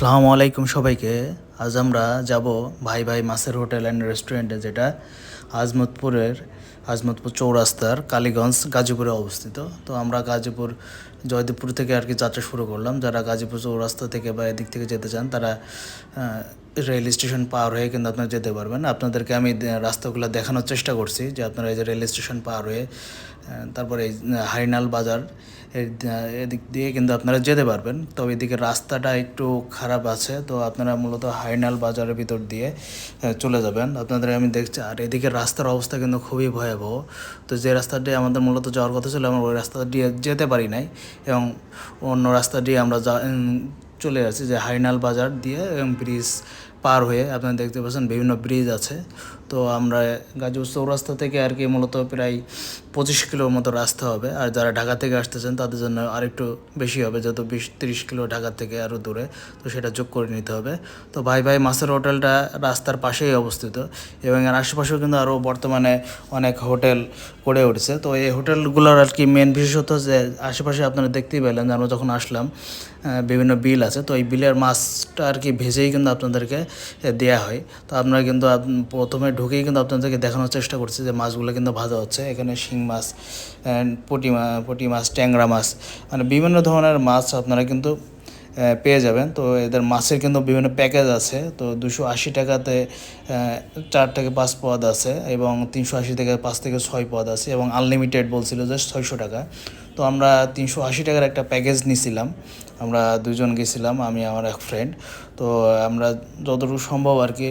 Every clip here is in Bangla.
আসসালামু আলাইকুম সবাইকে। আজ আমরা যাব ভাই ভাই মাছের হোটেল অ্যান্ড রেস্টুরেন্টে, যেটা আজমতপুরের আজমতপুর চৌরাস্তার কালীগঞ্জ গাজীপুরে অবস্থিত। তো আমরা গাজীপুর, জয়দেবপুর থেকে আর কি যাত্রা শুরু করলাম। যারা গাজীপুর চৌরাস্তা থেকে বা এদিক থেকে যেতে চান, তারা রেল স্টেশন পার হয়ে কিন্তু আপনারা যেতে পারবেন। আপনাদেরকে আমি রাস্তাগুলো দেখানোর চেষ্টা করছি যে আপনারা এই যে রেল স্টেশন পার হয়ে তারপরে এই হাইনাল বাজার এদিক দিয়ে কিন্তু আপনারা যেতে পারবেন। তবে এদিকে রাস্তাটা একটু খারাপ আছে, তো আপনারা মূলত হাইনাল বাজারের ভিতর দিয়ে চলে যাবেন। আপনাদের আমি দেখছি, আর এদিকে রাস্তার অবস্থা কিন্তু খুবই ভয়াবহ। তো যে রাস্তা দিয়ে আমাদের মূলত যাওয়ার কথা ছিল, আমরা ওই রাস্তা দিয়ে যেতে পারি নাই এবং অন্য রাস্তা দিয়ে আমরা যা চলে আসে যে হাইনাল বাজার দিয়ে এবং ব্রিজ পার হয়ে আপনারা দেখতে পাচ্ছেন বিভিন্ন ব্রিজ আছে। তো আমরা গাজীপুর চৌরাস্তা থেকে আর কি মূলত প্রায় পঁচিশ কিলোর মতো রাস্তা হবে। আর যারা ঢাকা থেকে আসতেছেন, তাদের জন্য আরেকটু বেশি হবে যত বিশ তিরিশ কিলো ঢাকা থেকে আরও দূরে। তো সেটা যোগ করে নিতে হবে। তো ভাই ভাই, মাছের হোটেলটা রাস্তার পাশেই অবস্থিত। এবং এর আশেপাশেও কিন্তু আরও বর্তমানে অনেক হোটেল গড়ে উঠেছে। তো এই হোটেলগুলোর আর কি মেন বিশেষত যে আশেপাশে আপনারা দেখতেই পেলেন যে আমরা যখন আসলাম বিভিন্ন বিল আছে। তো এই বিলের মাছটা আর কি ভেজেই কিন্তু আপনাদেরকে দেওয়া হয়। তো আপনারা কিন্তু প্রথমে ঢুকেই কিন্তু আপনাদেরকে দেখানোর চেষ্টা করছি যে মাছগুলো কিন্তু ভাজা হচ্ছে। এখানে শিং মাছ পুঁটি মাছ পুঁটি মাছ, ট্যাংরা মাছ মানে বিভিন্ন ধরনের মাছ আপনারা কিন্তু পেয়ে যাবেন। তো এদের মাছের কিন্তু বিভিন্ন প্যাকেজ আছে। তো দুশো আশি টাকাতে চার থেকে পাঁচ পদ আছে এবং তিনশো আশি থেকে পাঁচ থেকে ছয় পদ আছে এবং আনলিমিটেড বলছিল যে ছয়শো টাকা। তো আমরা তিনশো আশি টাকার একটা প্যাকেজ নিয়েছিলাম আমরা দুজন গেছিলাম, আমি, আমার এক ফ্রেন্ড তো আমরা যতটুকু সম্ভব আর কি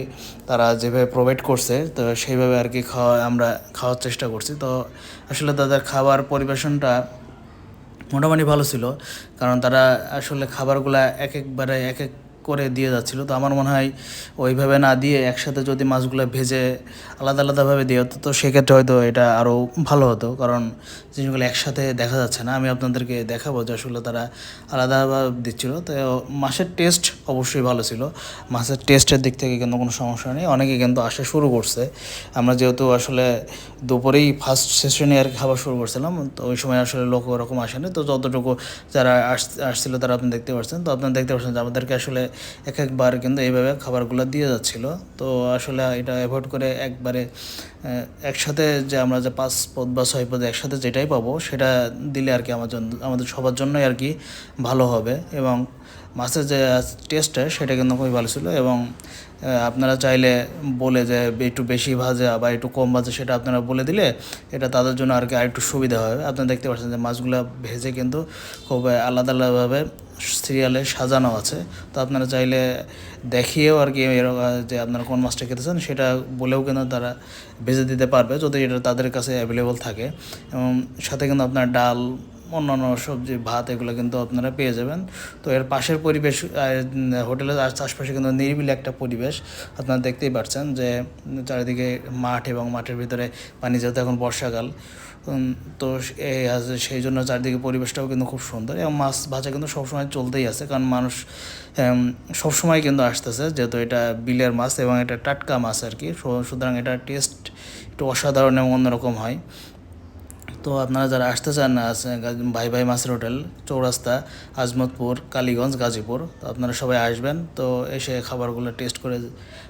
তারা যেভাবে প্রোভাইড করছে, তো সেইভাবে আর কি খাওয়া, আমরা খাওয়ার চেষ্টা করছি। তো আসলে তাদের খাবার পরিবেশনটা মোটামুটি ভালো ছিল, কারণ তারা আসলে খাবারগুলো এক একবারে এক এক করে দিয়ে যাচ্ছিল। তো আমার মনে হয় ওইভাবে না দিয়ে একসাথে যদি মাছগুলো ভেজে আলাদা আলাদাভাবে দিয়ে হতো, তো সেক্ষেত্রে হয়তো এটা আরও ভালো হতো। কারণ জিনিসগুলো একসাথে দেখা যাচ্ছে না। আমি আপনাদেরকে দেখাবো যে আসলে তারা আলাদাভাবে দিচ্ছিল। তো মাছের টেস্ট অবশ্যই ভালো ছিল। মাছের টেস্টের দিক থেকে কিন্তু কোনো সমস্যা নেই। অনেকে কিন্তু আসা শুরু করছে। আমরা যেহেতু আসলে দুপুরেই ফার্স্ট সেশনে আর খাবার শুরু করছিলাম, তো ওই সময় আসলে লোক ওরকম আসেনি। তো যতটুকু যারা আস, আসছিল তারা আপনি দেখতে পাচ্ছেন তো আপনারা দেখতে পাচ্ছেন যে আমাদেরকে আসলে এক একবার কিন্তু এইভাবে খাবারগুলো দিয়ে যাচ্ছিল। তো আসলে এটা অ্যাভয়েড করে একবারে একসাথে যে আমরা যে পাঁচ পদ বা ছয় পদ একসাথে যেটাই পাবো, সেটা দিলে আর কি আমার জন্য, আমাদের সবার জন্যই আর কি ভালো হবে। এবং মাছের যে টেস্টটা, সেটা কিন্তু খুবই ভালো ছিল। এবং আপনারা চাইলে বলে যে একটু বেশি ভাজা বা একটু কম ভাজা, সেটা আপনারা বলে দিলে এটা তাদের জন্য আর কি আরেকটু সুবিধা হবে। আপনারা দেখতে পাচ্ছেন যে মাছগুলো ভেজে কিন্তু খুব আলাদা আলাদাভাবে সিরিয়ালে সাজানো আছে। তো আপনারা চাইলে দেখিয়েও আর কি যে আপনারা কোন মাছটা খেতে চান সেটা বলেও কিন্তু তারা ভেজে দিতে পারবে যদি এটা তাদের কাছে অ্যাভেলেবল থাকে। এবং সাথে কিন্তু আপনার ডাল, অন্যান্য সবজি, ভাত এগুলো কিন্তু আপনারা পেয়ে যাবেন। তো এর পাশের পরিবেশ হোটেলের আশপাশে কিন্তু নিরিবিলি একটা পরিবেশ আপনারা দেখতেই পাচ্ছেন যে চারিদিকে মাঠ এবং মাঠের ভিতরে পানি যেহেতু এখন বর্ষাকাল তো এই আছে সেই জন্য চারিদিকে পরিবেশটাও কিন্তু খুব সুন্দর। এবং মাছ ভাজা কিন্তু সবসময় চলতেই আছে, কারণ মানুষ সবসময় কিন্তু আসতেছে, যেহেতু এটা বিলের মাছ এবং এটা টাটকা মাছ আর কি। সুতরাং এটা টেস্ট একটু অসাধারণ এবং অন্যরকম হয়। তো আপনারা যারা আসতে চান আছে ভাই ভাই মাছের হোটেল, চৌরাস্তা, আজমতপুর, কালীগঞ্জ, গাজীপুর, তো আপনারা সবাই আসবেন, তো এসে খাবারগুলো টেস্ট করে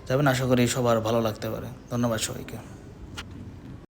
যাবেন। আশা করি সবার ভালো লাগতে পারে। ধন্যবাদ সবাইকে।